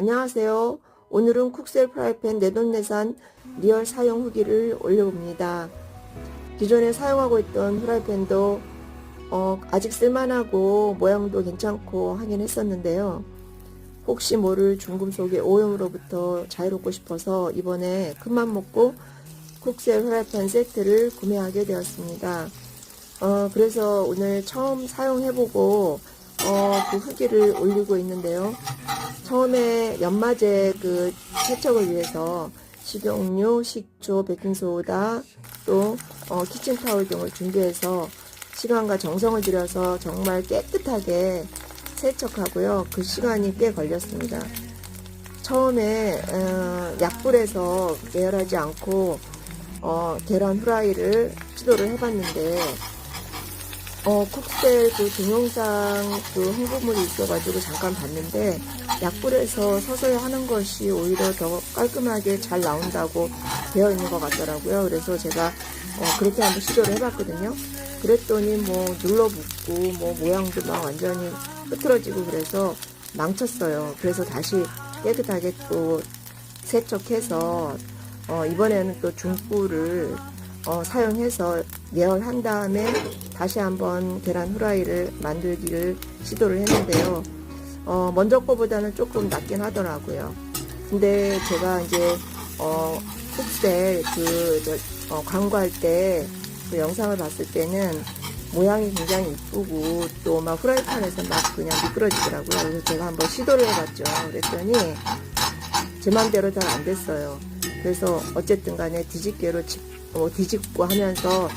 안녕하세요. 오늘은 쿡셀 프라이팬 내돈내산 리얼 사용 후기를 올려봅니다. 기존에 사용하고 있던 프라이팬도 어, 아직 쓸만하고 모양도 괜찮고 하긴 했었는데요. 혹시 모를 중금속의 오염으로부터 자유롭고 싶어서 이번에 큰맘 먹고 쿡셀 프라이팬 세트를 구매하게 되었습니다. 어, 그래서 오늘 처음 사용해보고 어, 그 후기를 올리고 있는데요. 처음에 연마제 그 세척을 위해서 식용유, 식초, 베킹소다, 또 어, 키친타올 등을 준비해서 시간과 정성을 들여서 정말 깨끗하게 세척하고요. 그 시간이 꽤 걸렸습니다. 처음에 어, 약불에서 예열하지 않고 어, 계란 후라이를 시도를 해봤는데 어, 쿡셀 그 동영상 그 홍보물이 있어가지고 잠깐 봤는데 약불에서 서서히 하는 것이 오히려 더 깔끔하게 잘 나온다고 되어 있는 것 같더라고요. 그래서 제가 어, 그렇게 한번 시도를 해봤거든요. 그랬더니 뭐 눌러붙고 뭐 모양도 막 완전히 흐트러지고 그래서 망쳤어요. 그래서 다시 깨끗하게 또 세척해서 어, 이번에는 또 중불을 어, 사용해서 예열한 다음에 다시 한번 계란 후라이를 만들기를 시도를 했는데요. 어, 먼저 거보다는 조금 낫긴 하더라고요. 근데 제가 이제 어, 흑셀 그 저, 어, 광고할 때 그 영상을 봤을 때는 모양이 굉장히 이쁘고 또 막 후라이팬에서 막 그냥 미끄러지더라고요. 그래서 제가 한번 시도를 해봤죠. 그랬더니 제 맘대로 잘 안 됐어요. 그래서 어쨌든 간에 뒤집개로 집- 어, 뒤집고 하면서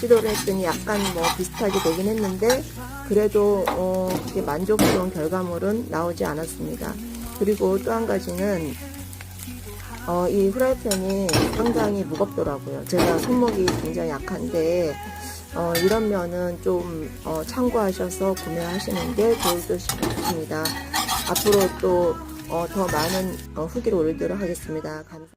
시도를 했더니 약간 뭐 비슷하게 되긴 했는데 그래도 어, 만족스러운 결과물은 나오지 않았습니다. 그리고 또 한 가지는 어, 이 후라이팬이 상당히 무겁더라고요. 제가 손목이 굉장히 약한데 어, 이런 면은 좀 어, 참고하셔서 구매하시는 게 좋을 듯 싶습니다. 앞으로 또 어, 더 많은 어, 후기를 올리도록 하겠습니다. 감사합니다.